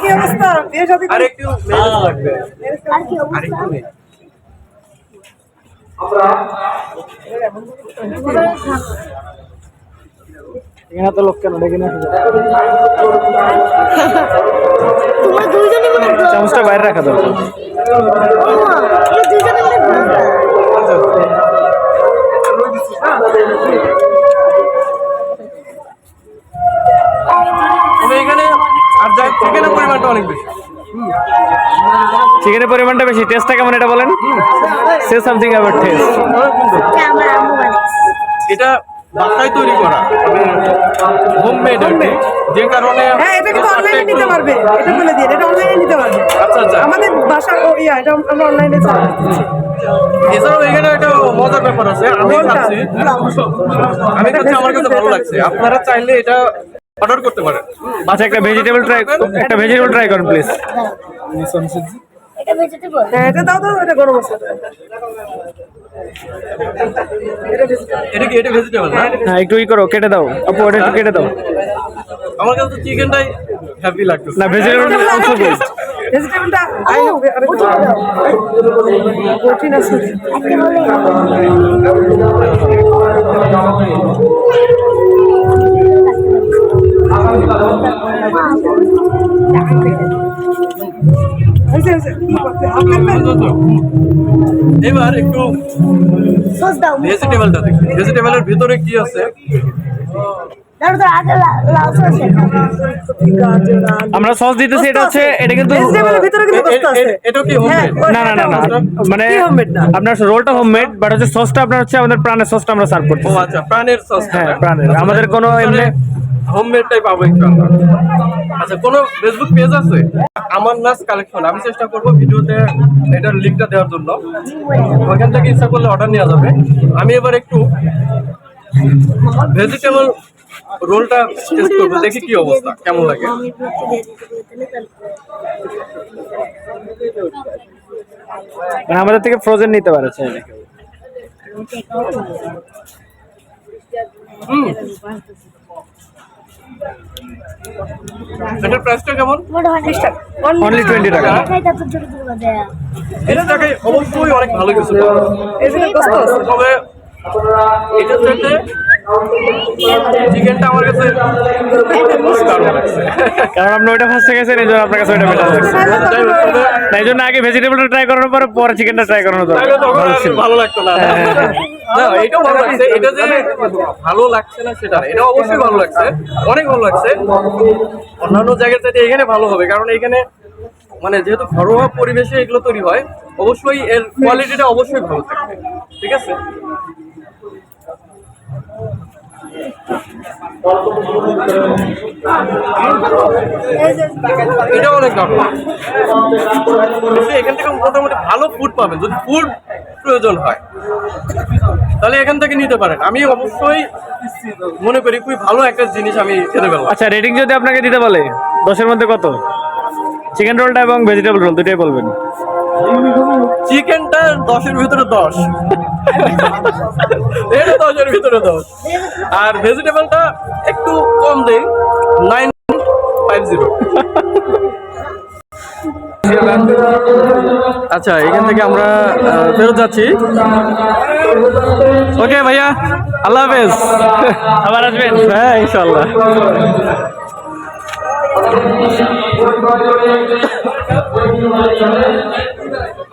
কি অবস্থা? বিয়ে শাদী আর একটু লাগবে। আর একটু নেই। এখানে তো লোক কেন? ডেকে না তোমরা দুইজনই মনে চামচটা বাইরে রাখা দরকার। চিকেনের পরিমাণটা অনেক বেশি। চিকেনের পরিমাণটা বেশি। টেস্টটা কেমন এটা বলেন? সে সামথিং অ্যাবাউট টেস্ট এটা বাসায় তৈরি করা। হোমমেড যে কারণে হ্যাঁ এটা কিন্তু অনলাইনে নিতে পারবে। এটা বলে দিন এটা অনলাইনে নিতে পারবে। আচ্ছা আচ্ছা। আমাদের বাসার ও ইয়া এটা আমরা অনলাইনে চালাই এছাড়াও এখানে একটা মজার ব্যাপার আছে আমি? খাচ্ছি আমি খাচ্ছি আমার কাছে ভালো লাগছে। আপনারা চাইলে এটা অর্ডার করতে পারেন। আচ্ছা একটা ভেজিটেবল ট্রাই একটা ভেজিটেবল ট্রাই করুন প্লিজ এটা ভেজিটেবল হ্যাঁ এটা দাও দাও এটা গরম আছে এটা কি এটা ভেজিটেবল না? হ্যাঁ একটু ই করো কেটে দাও। আপু ওটা একটু কেটে দাও। আমার কাছে তো চিকেনটাই হ্যাপি লাগতেছে। না ভেজিটেবল অলসো গুড ভেজিটেবলটা আই কঠিন আছে। আজকে এবার একটু সস দাও ভেজিটেবলটা দেখি। ভেজিটেবলের ভিতরে কি আছে? আমরা সস দিতেছি এটা হচ্ছে এটা কিন্তু এটা কি হ্যাঁ, না না না না। মানে? আপনার রোলটা হোমমেড বাট হচ্ছে সসটা আপনার হচ্ছে আমাদের প্রাণের সসটা আমরা সার্ভ ও আচ্ছা প্রাণের সস হ্যাঁ, প্রাণের। আমাদের কোনো এমনি- হোমমেডটাই পাবো একটু আচ্ছা কোনো ফেসবুক পেজ আছে? আমার নাচ কালেকশন আমি চেষ্টা করব ভিডিওতে এটার লিঙ্কটা দেওয়ার জন্য। ওইখান থেকে ইচ্ছা করলে অর্ডার নেওয়া যাবে। আমি এবার একটু ভেজিটেবল রোলটা টেস্ট করব দেখি কি অবস্থা কেমন লাগে। মানে আমাদের থেকে ফ্রোজেন নিতে পারে চাইলে হুম। এটার প্রাইসটা কেমন? অনলি টোয়েন্টি টাকা। এটা অবশ্যই অনেক ভালো কিছু তবে এটার চাইতে চিকেনটা আমার কাছে কারণ আপনি ওইটা ফার্স্টে গেছেন এই জন্য আপনার কাছে ওইটা বেটার লাগছে। যাই হোক, তবে তাই জন্য আগে ভেজিটেবলটা ট্রাই করানোর পরে পরে চিকেনটা ট্রাই করানো ভালো লাগতো না। এটাও লাগছে। এটা যে ভালো লাগছে না সেটা এটা অবশ্যই ভালো লাগছে। অনেক ভালো লাগছে। অন্যান্য জায়গার চাইতে এখানে ভালো হবে কারণ এখানে মানে যেহেতু ঘরোয়া পরিবেশে এগুলো তৈরি হয় অবশ্যই এর কোয়ালিটিটা অবশ্যই ভালো থাকবে। ঠিক আছে? এটা অনেক কিন্তু এখান থেকে মোটামুটি ভালো ফুড পাবেন। যদি ফুড প্রয়োজন হয় তাহলে এখান থেকে নিতে পারেন। আমি অবশ্যই মনে করি খুবই ভালো একটা জিনিস আমি খেতে পেলাম আচ্ছা রেটিং যদি আপনাকে দিতে বলে দশের মধ্যে কত? চিকেন রোলটা এবং ভেজিটেবল রোল দুটাই বলবেন। চিকেনটা দশের ভিতরে দশ। দশের ভিতরে দশ আর ভেজিটেবলটা একটু কম দেই নাইন ফাইভ জিরো আচ্ছা এখান থেকে আমরা ফেরত যাচ্ছি। ওকে ভাইয়া আল্লাহ হাফেজ। আবার আসবেন? হ্যাঁ ইনশাল্লাহ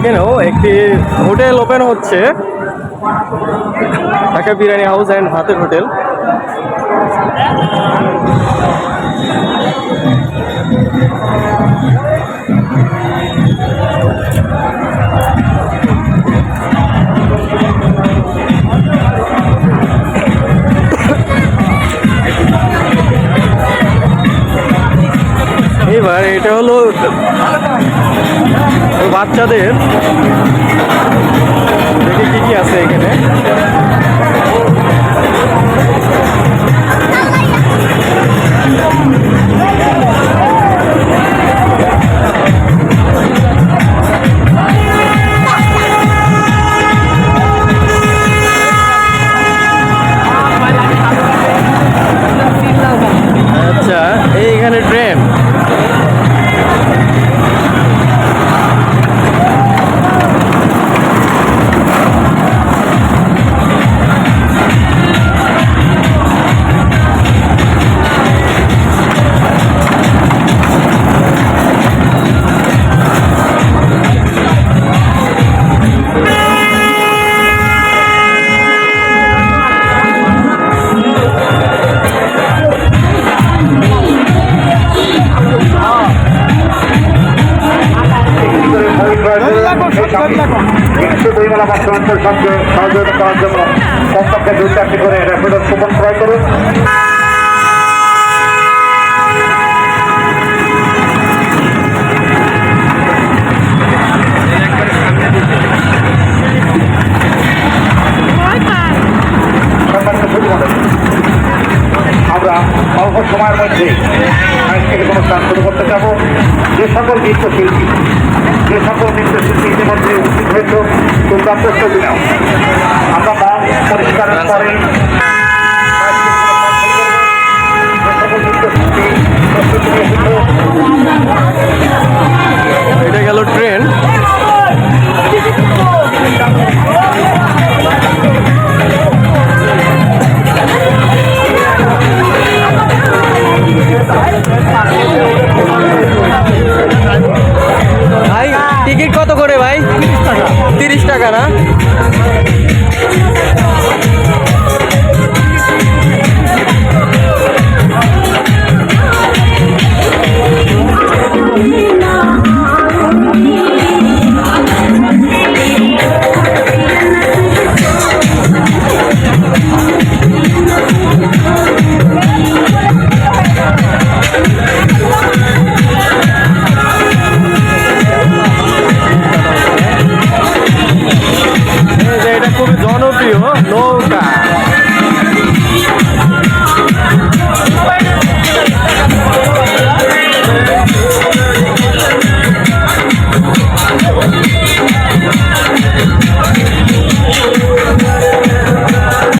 এখানেও একটি হোটেল ওপেন হচ্ছে। ঢাকা বিরিয়ানি হাউস অ্যান্ড ভাতের হোটেল। বাচ্চাদের দেখি কি কি আছে এখানে। আচ্ছা বইমেলা বাস্তবায়নের সঙ্গে সহযোগিতা করার জন্য কমপক্ষে দুই চারটি করে র্যাপিডোর কুপন ক্রয় করুন। আমরা অল্প সময়ের মধ্যে সাংস্কৃতিক অনুষ্ঠান শুরু করতে যাব। যে সকল নৃত্যশিল্পী, যে সকল নৃত্যশিল্পী ইতিমধ্যে উপস্থিত হয়েছে তোমরা প্রস্তুতি